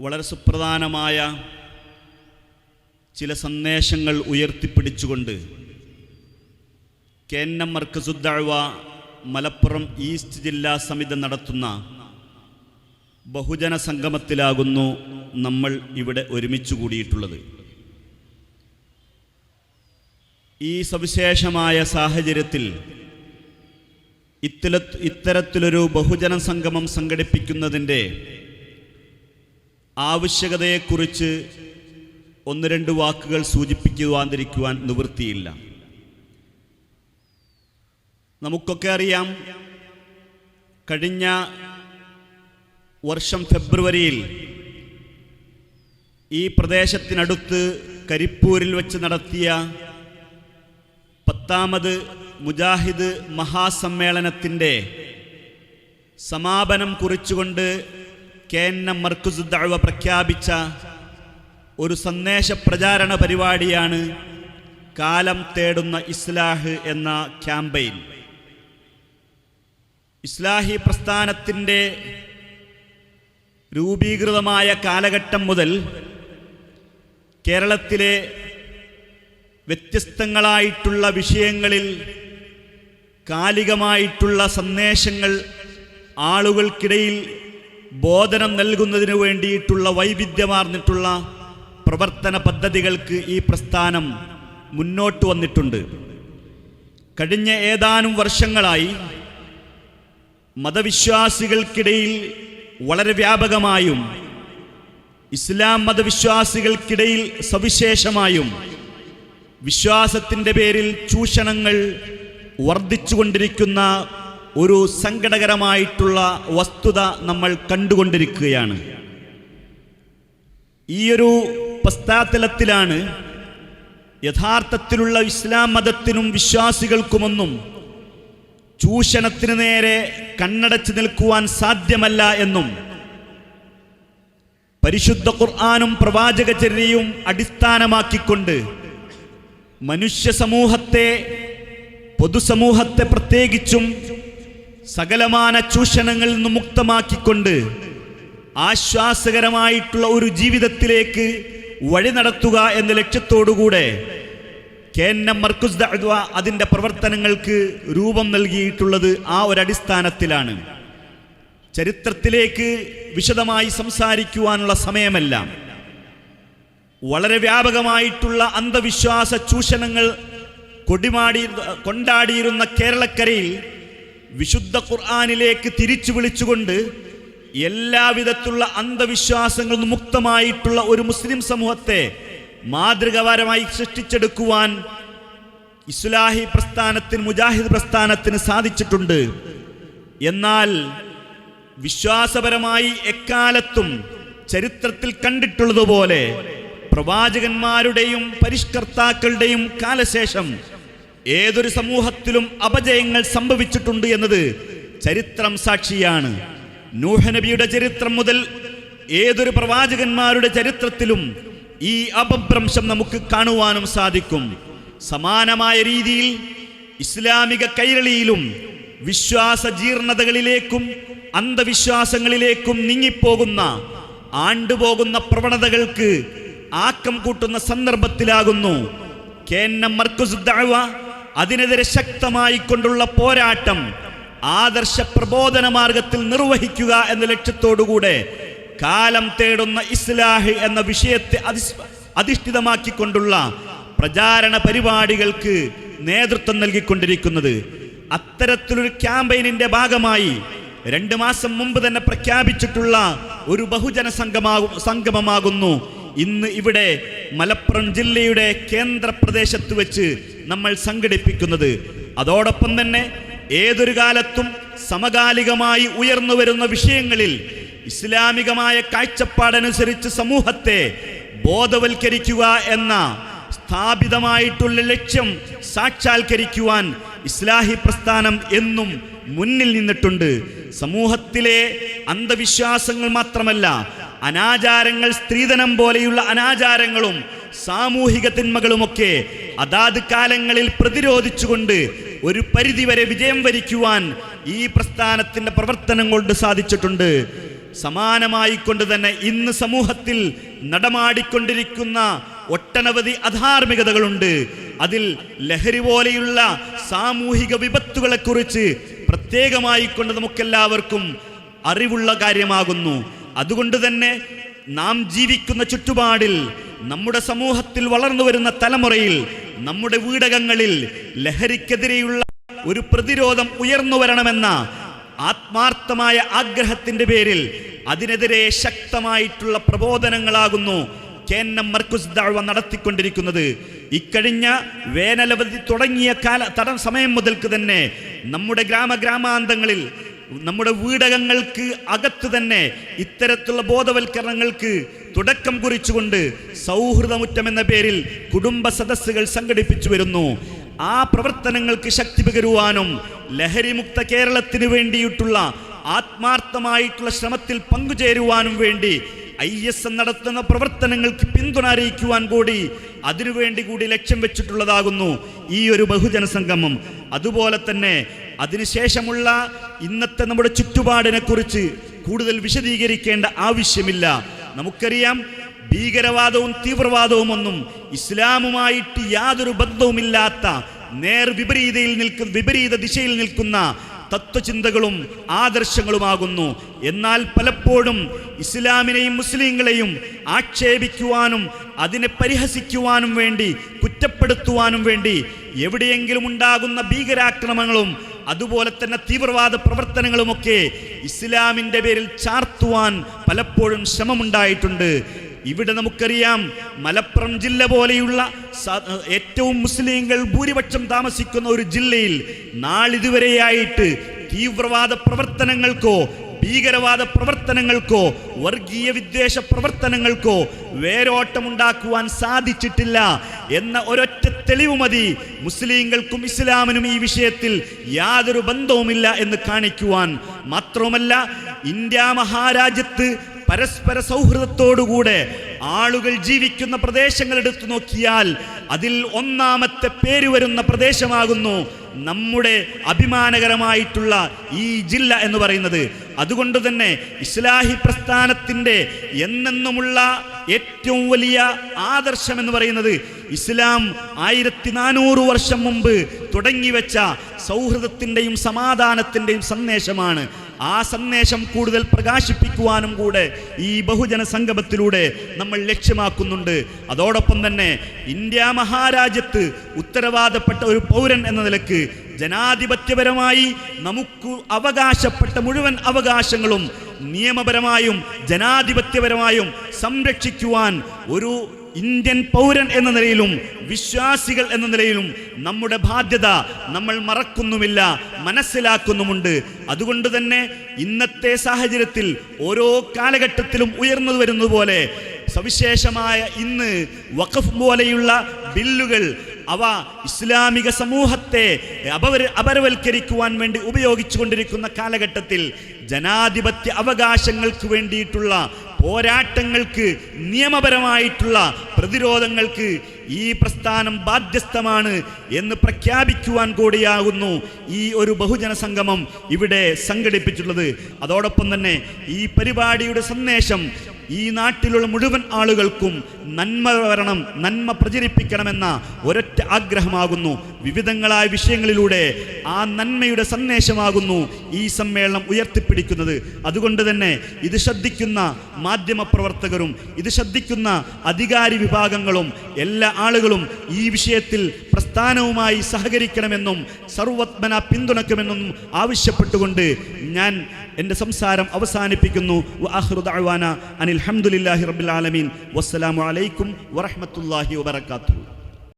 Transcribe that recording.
വളരെ സുപ്രധാനമായ ചില സന്ദേശങ്ങൾ ഉയർത്തിപ്പിടിച്ചുകൊണ്ട് K N M Markazuddawa Malappuram East ജില്ലാ സമിതി നടത്തുന്ന ബഹുജന സംഗമത്തിലാകുന്നു നമ്മൾ ഇവിടെ ഒരുമിച്ച് കൂടിയിട്ടുള്ളത്. ഈ സവിശേഷമായ സാഹചര്യത്തിൽ ഇത്തര ഇത്തരത്തിലൊരു ബഹുജന സംഗമം സംഘടിപ്പിക്കുന്നതിന്റെ ആവശ്യകതയെക്കുറിച്ച് ഒന്ന് രണ്ട് വാക്കുകൾ സൂചിപ്പിക്കുവാതിരിക്കുവാൻ നിവൃത്തിയില്ല. നമുക്കൊക്കെ അറിയാം കഴിഞ്ഞ വർഷം ഫെബ്രുവരിയിൽ ഈ പ്രദേശത്തിനടുത്ത് കരിപ്പൂരിൽ വെച്ച് നടത്തിയ പത്താമത് മുജാഹിദ് മഹാസമ്മേളനത്തിന്റെ സമാപനം കുറിച്ചുകൊണ്ട് കെ എൻ എം മർക്കുസ് ദഅവ പ്രഖ്യാപിച്ച ഒരു സന്ദേശ പ്രചാരണ പരിപാടിയാണ് കാലം തേടുന്ന ഇസ്ലാഹ് എന്ന ക്യാമ്പയിൻ. ഇസ്ലാഹി പ്രസ്ഥാനത്തിന്റെ രൂപീകൃതമായ കാലഘട്ടം മുതൽ കേരളത്തിലെ വ്യത്യസ്തങ്ങളായിട്ടുള്ള വിഷയങ്ങളിൽ കാലികമായിട്ടുള്ള സന്ദേശങ്ങൾ ആളുകൾക്കിടയിൽ ബോധനം നൽകുന്നതിനു വേണ്ടിയിട്ടുള്ള വൈവിധ്യമാർന്നിട്ടുള്ള പ്രവർത്തന പദ്ധതികൾക്ക് ഈ പ്രസ്ഥാനം മുന്നോട്ട് വന്നിട്ടുണ്ട്. കഴിഞ്ഞ ഏതാനും വർഷങ്ങളായി മതവിശ്വാസികൾക്കിടയിൽ വളരെ വ്യാപകമായും ഇസ്ലാം മതവിശ്വാസികൾക്കിടയിൽ സവിശേഷമായും വിശ്വാസത്തിന്റെ പേരിൽ ചൂഷണങ്ങൾ വർദ്ധിച്ചുകൊണ്ടിരിക്കുന്ന ഒരു സങ്കടകരമായിട്ടുള്ള വസ്തുത നമ്മൾ കണ്ടുകൊണ്ടിരിക്കുകയാണ്. ഈയൊരു പശ്ചാത്തലത്തിലാണ് യഥാർത്ഥത്തിലുള്ള ഇസ്ലാം മതത്തിനും വിശ്വാസികൾക്കുമൊന്നും ചൂഷണത്തിന് നേരെ കണ്ണടച്ച് നിൽക്കുവാൻ സാധ്യമല്ല എന്നും പരിശുദ്ധ ഖുർആാനും പ്രവാചകചര്യയും അടിസ്ഥാനമാക്കിക്കൊണ്ട് മനുഷ്യ സമൂഹത്തെ പൊതുസമൂഹത്തെ പ്രത്യേകിച്ചും സകലമാന ചൂഷണങ്ങളിൽ നിന്ന് മുക്തമാക്കിക്കൊണ്ട് ആശ്വാസകരമായിട്ടുള്ള ഒരു ജീവിതത്തിലേക്ക് വഴി നടത്തുക എന്ന ലക്ഷ്യത്തോടുകൂടെ K N M Markaz Dawa അതിന്റെ പ്രവർത്തനങ്ങൾക്ക് രൂപം നൽകിയിട്ടുള്ളത് ആ ഒരടിസ്ഥാനത്തിലാണ്. ചരിത്രത്തിലേക്ക് വിശദമായി സംസാരിക്കുവാനുള്ള സമയമല്ല. വളരെ വ്യാപകമായിട്ടുള്ള അന്ധവിശ്വാസ ചൂഷണങ്ങൾ കൊടിമാടി കൊണ്ടാടിയിരുന്ന കേരളക്കരയിൽ വിശുദ്ധ ഖുർആാനിലേക്ക് തിരിച്ചു വിളിച്ചുകൊണ്ട് എല്ലാവിധത്തിലുള്ള അന്ധവിശ്വാസങ്ങളും മുക്തമായിട്ടുള്ള ഒരു മുസ്ലിം സമൂഹത്തെ മാതൃകപരമായി സൃഷ്ടിച്ചെടുക്കുവാൻ ഇസ്ലാഹി പ്രസ്ഥാനത്തിന് മുജാഹിദ് പ്രസ്ഥാനത്തിന് സാധിച്ചിട്ടുണ്ട്. എന്നാൽ വിശ്വാസപരമായി എക്കാലത്തും ചരിത്രത്തിൽ കണ്ടിട്ടുള്ളതുപോലെ പ്രവാചകന്മാരുടെയും പരിഷ്കർത്താക്കളുടെയും കാലശേഷം ഏതൊരു സമൂഹത്തിലും അപജയങ്ങൾ സംഭവിച്ചിട്ടുണ്ട് എന്നത് ചരിത്രം സാക്ഷിയാണ്. നൂഹനബിയുടെ ചരിത്രം മുതൽ ഏതൊരു പ്രവാചകന്മാരുടെ ചരിത്രത്തിലും ഈ അപഭ്രംശം നമുക്ക് കാണുവാനും സാധിക്കും. സമാനമായ രീതിയിൽ ഇസ്ലാമിക കൈരളിയിലും വിശ്വാസ ജീർണതകളിലേക്കും അന്ധവിശ്വാസങ്ങളിലേക്കും നീങ്ങിപ്പോകുന്ന ആണ്ടുപോകുന്ന പ്രവണതകൾക്ക് ആക്കം കൂട്ടുന്ന സന്ദർഭത്തിലാകുന്നു. കെ എൻ എം ദഅവ അതിനെതിരെ ശക്തമായി കൊണ്ടുള്ള പോരാട്ടം ആദർശ പ്രബോധന മാർഗത്തിൽ നിർവഹിക്കുക എന്ന ലക്ഷ്യത്തോടുകൂടെ കാലം തേടുന്ന ഇസ്ലാഹ് എന്ന വിഷയത്തെ അധിഷ്ഠിതമാക്കിക്കൊണ്ടുള്ള പ്രചാരണ പരിപാടികൾക്ക് നേതൃത്വം നൽകിക്കൊണ്ടിരിക്കുന്നത്. അത്തരത്തിലൊരു ക്യാമ്പയിനിന്റെ ഭാഗമായി രണ്ട് മാസം മുമ്പ് തന്നെ പ്രഖ്യാപിച്ചിട്ടുള്ള ഒരു ബഹുജന സംഗമാകും സംഗമമാകുന്നു. ഇന്ന് ഇവിടെ മലപ്പുറം ജില്ലയുടെ കേന്ദ്ര പ്രദേശത്ത് വെച്ച് നമ്മൾ സംഘടിപ്പിക്കുന്നത്. അതോടൊപ്പം തന്നെ ഏതൊരു കാലത്തും സമകാലികമായി ഉയർന്നു വരുന്ന വിഷയങ്ങളിൽ ഇസ്ലാമികമായ കാഴ്ചപ്പാടനുസരിച്ച് സമൂഹത്തെ ബോധവൽക്കരിക്കുക എന്ന സ്ഥാപിതമായിട്ടുള്ള ലക്ഷ്യം സാക്ഷാത്കരിക്കുവാൻ ഇസ്ലാഹി പ്രസ്ഥാനം എന്നും മുന്നിൽ നിന്നിട്ടുണ്ട്. സമൂഹത്തിലെ അന്ധവിശ്വാസങ്ങൾ മാത്രമല്ല അനാചാരങ്ങൾ സ്ത്രീധനം പോലെയുള്ള അനാചാരങ്ങളും സാമൂഹിക തിന്മകളുമൊക്കെ അതാത് കാലങ്ങളിൽ പ്രതിരോധിച്ചുകൊണ്ട് ഒരു പരിധിവരെ വിജയം വരിക്കുവാൻ ഈ പ്രസ്ഥാനത്തിന്റെ പ്രവർത്തനം കൊണ്ട് സാധിച്ചിട്ടുണ്ട്. സമാനമായി കൊണ്ട് തന്നെ ഇന്ന് സമൂഹത്തിൽ നടമാടിക്കൊണ്ടിരിക്കുന്ന ഒട്ടനവധി അധാർമികതകളുണ്ട്. അതിൽ ലഹരി പോലെയുള്ള സാമൂഹിക വിപത്തുകളെക്കുറിച്ച് പ്രത്യേകമായി കൊണ്ട് നമുക്കെല്ലാവർക്കും അറിവുള്ള കാര്യമാകുന്നു. അതുകൊണ്ട് തന്നെ നാം ജീവിക്കുന്ന ചുറ്റുപാടിൽ നമ്മുടെ സമൂഹത്തിൽ വളർന്നു വരുന്ന തലമുറയിൽ നമ്മുടെ വീടകങ്ങളിൽ ലഹരിക്കെതിരെയുള്ള ഒരു പ്രതിരോധം ഉയർന്നു വരണമെന്ന ആത്മാർത്ഥമായ ആഗ്രഹത്തിന്റെ പേരിൽ അതിനെതിരെ ശക്തമായിട്ടുള്ള പ്രബോധനങ്ങളാകുന്നു K N M Markaz Dawa നടത്തിക്കൊണ്ടിരിക്കുന്നത്. ഇക്കഴിഞ്ഞ വേനലവധി തുടങ്ങിയ കാല തടം സമയം മുതൽക്ക് തന്നെ നമ്മുടെ ഗ്രാമഗ്രാമാന്തങ്ങളിൽ നമ്മുടെ വീടകങ്ങൾക്ക് അകത്ത് തന്നെ ഇത്തരത്തിലുള്ള ബോധവൽക്കരണങ്ങൾക്ക് തുടക്കം കുറിച്ചുകൊണ്ട് സൗഹൃദമുറ്റം എന്ന പേരിൽ കുടുംബ സദസ്സുകൾ സംഘടിപ്പിച്ചു വരുന്നു. ആ പ്രവർത്തനങ്ങൾക്ക് ശക്തി പകരുവാനും ലഹരിമുക്ത കേരളത്തിന് വേണ്ടിയിട്ടുള്ള ആത്മാർത്ഥമായിട്ടുള്ള ശ്രമത്തിൽ പങ്കുചേരുവാനും വേണ്ടി ഐ എസ് നടത്തുന്ന പ്രവർത്തനങ്ങൾക്ക് പിന്തുണ അറിയിക്കുവാൻ കൂടി അതിനുവേണ്ടി കൂടി ലക്ഷ്യം വെച്ചിട്ടുള്ളതാകുന്നു ഈ ഒരു ബഹുജന സംഗമം. അതുപോലെ തന്നെ അതിനുശേഷമുള്ള ഇന്നത്തെ നമ്മുടെ ചുറ്റുപാടിനെ കുറിച്ച് കൂടുതൽ വിശദീകരിക്കേണ്ട ആവശ്യമില്ല. നമുക്കറിയാം ഭീകരവാദവും തീവ്രവാദവും ഒന്നും ഇസ്ലാമുമായിട്ട് യാതൊരു ബന്ധവുമില്ലാത്ത നേർ വിപരീതയിൽ നിൽക്കുന്ന വിപരീത ദിശയിൽ നിൽക്കുന്ന തത്വചിന്തകളും ആദർശങ്ങളുമാകുന്നു. എന്നാൽ പലപ്പോഴും ഇസ്ലാമിനെയും മുസ്ലിങ്ങളെയും ആക്ഷേപിക്കുവാനും അതിനെ പരിഹസിക്കുവാനും വേണ്ടി കുറ്റപ്പെടുത്തുവാനും വേണ്ടി എവിടെയെങ്കിലും ഉണ്ടാകുന്ന ഭീകരാക്രമങ്ങളും അതുപോലെ തന്നെ തീവ്രവാദ പ്രവർത്തനങ്ങളുമൊക്കെ ഇസ്ലാമിന്റെ പേരിൽ ചാർത്തുവാൻ പലപ്പോഴും ശ്രമമുണ്ടായിട്ടുണ്ട്. ഇവിടെ നമുക്കറിയാം മലപ്പുറം ജില്ല പോലെയുള്ള ഏറ്റവും മുസ്ലിങ്ങൾ ഭൂരിപക്ഷം താമസിക്കുന്ന ഒരു ജില്ലയിൽ നാളിതുവരെയായിട്ട് തീവ്രവാദ പ്രവർത്തനങ്ങൾക്കോ ഭീകരവാദ പ്രവർത്തനങ്ങൾക്കോ വർഗീയ വിദ്വേഷ പ്രവർത്തനങ്ങൾക്കോ വേരോട്ടമുണ്ടാക്കുവാൻ സാധിച്ചിട്ടില്ല എന്ന ഒരൊറ്റ തെളിവ് മതി. മുസ്ലിങ്ങൾക്കും ഇസ്ലാമിനും ഈ വിഷയത്തിൽ യാതൊരു ബന്ധവുമില്ല എന്ന് കാണിക്കുവാൻ. മാത്രവുമല്ല ഇന്ത്യ മഹാരാജ്യത്ത് പരസ്പര സൗഹൃദത്തോടുകൂടെ ആളുകൾ ജീവിക്കുന്ന പ്രദേശങ്ങൾ എടുത്തു നോക്കിയാൽ അതിൽ ഒന്നാമത്തെ പേര് വരുന്ന പ്രദേശമാകുന്നു നമ്മുടെ അഭിമാനകരമായിട്ടുള്ള ഈ ജില്ല എന്ന് പറയുന്നത്. അതുകൊണ്ട് തന്നെ ഇസ്ലാഹി പ്രസ്ഥാനത്തിന്റെ എന്നെന്നുമുള്ള ഏറ്റവും വലിയ ആദർശം എന്ന് പറയുന്നത് ഇസ്ലാം ആയിരത്തി നാനൂറ് വർഷം മുമ്പ് തുടങ്ങിവെച്ച സൗഹൃദത്തിന്റെയും സമാധാനത്തിന്റെയും സന്ദേശമാണ്. ആ സന്ദേശം കൂടുതൽ പ്രകാശിപ്പിക്കുവാനും കൂടെ ഈ ബഹുജന സംഗമത്തിലൂടെ നമ്മൾ ലക്ഷ്യമാക്കുന്നുണ്ട്. അതോടൊപ്പം തന്നെ ഇന്ത്യ മഹാരാജ്യത്ത് ഉത്തരവാദപ്പെട്ട ഒരു പൗരൻ എന്ന നിലയ്ക്ക് ജനാധിപത്യപരമായി നമുക്ക് അവകാശപ്പെട്ട മുഴുവൻ അവകാശങ്ങളും നിയമപരമായും ജനാധിപത്യപരമായും സംരക്ഷിക്കുവാൻ ഒരു ഇന്ത്യൻ പൗരൻ എന്ന നിലയിലും വിശ്വാസികൾ എന്ന നിലയിലും നമ്മുടെ ബാധ്യത നമ്മൾ മറക്കുന്നുമില്ല മനസ്സിലാക്കുന്നുമുണ്ട്. അതുകൊണ്ട് തന്നെ ഇന്നത്തെ സാഹചര്യത്തിൽ ഓരോ കാലഘട്ടത്തിലും ഉയർന്നു വരുന്നത് പോലെ സവിശേഷമായ ഇന്ന് വഖഫ് പോലെയുള്ള ബില്ലുകൾ അവ ഇസ്ലാമിക സമൂഹത്തെ അപവര അപരവൽക്കരിക്കുവാൻ വേണ്ടി ഉപയോഗിച്ചു കൊണ്ടിരിക്കുന്ന കാലഘട്ടത്തിൽ ജനാധിപത്യ അവകാശങ്ങൾക്ക് വേണ്ടിയിട്ടുള്ള പോരാട്ടങ്ങൾക്ക് നിയമപരമായിട്ടുള്ള പ്രതിരോധങ്ങൾക്ക് ഈ പ്രസ്ഥാനം ബാധ്യസ്ഥമാണ് എന്ന് പ്രഖ്യാപിക്കുവാൻ കൂടിയാകുന്നു ഈ ഒരു ബഹുജന സംഗമം ഇവിടെ സംഘടിപ്പിച്ചിട്ടുള്ളത്. അതോടൊപ്പം തന്നെ ഈ പരിപാടിയുടെ സന്ദേശം ഈ നാട്ടിലുള്ള മുഴുവൻ ആളുകൾക്കും നന്മ വരണം നന്മ പ്രചരിപ്പിക്കണമെന്ന ഒരൊറ്റ ആഗ്രഹമാകുന്നു. വിവിധങ്ങളായ വിഷയങ്ങളിലൂടെ ആ നന്മയുടെ സന്ദേശമാകുന്നു ഈ സമ്മേളനം ഉയർത്തിപ്പിടിക്കുന്നത്. അതുകൊണ്ട് തന്നെ ഇത് ശ്രദ്ധിക്കുന്ന മാധ്യമപ്രവർത്തകരും ഇത് ശ്രദ്ധിക്കുന്ന അധികാരി വിഭാഗങ്ങളും എല്ലാ ആളുകളും ഈ വിഷയത്തിൽ പ്രസ്ഥാനവുമായി സഹകരിക്കണമെന്നും സർവത്മന പിന്തുണക്കുമെന്നും ആവശ്യപ്പെട്ടുകൊണ്ട് ഞാൻ എന്റെ സംസാരം അവസാനിപ്പിക്കുന്നു. അനിൽ ഹംദുലില്ലാഹി റബ്ബിൽ ആലമീൻ. വസ്സലാമു അലൈക്കും വറഹ്മത്തുള്ളാഹി വബറകാതുഹു.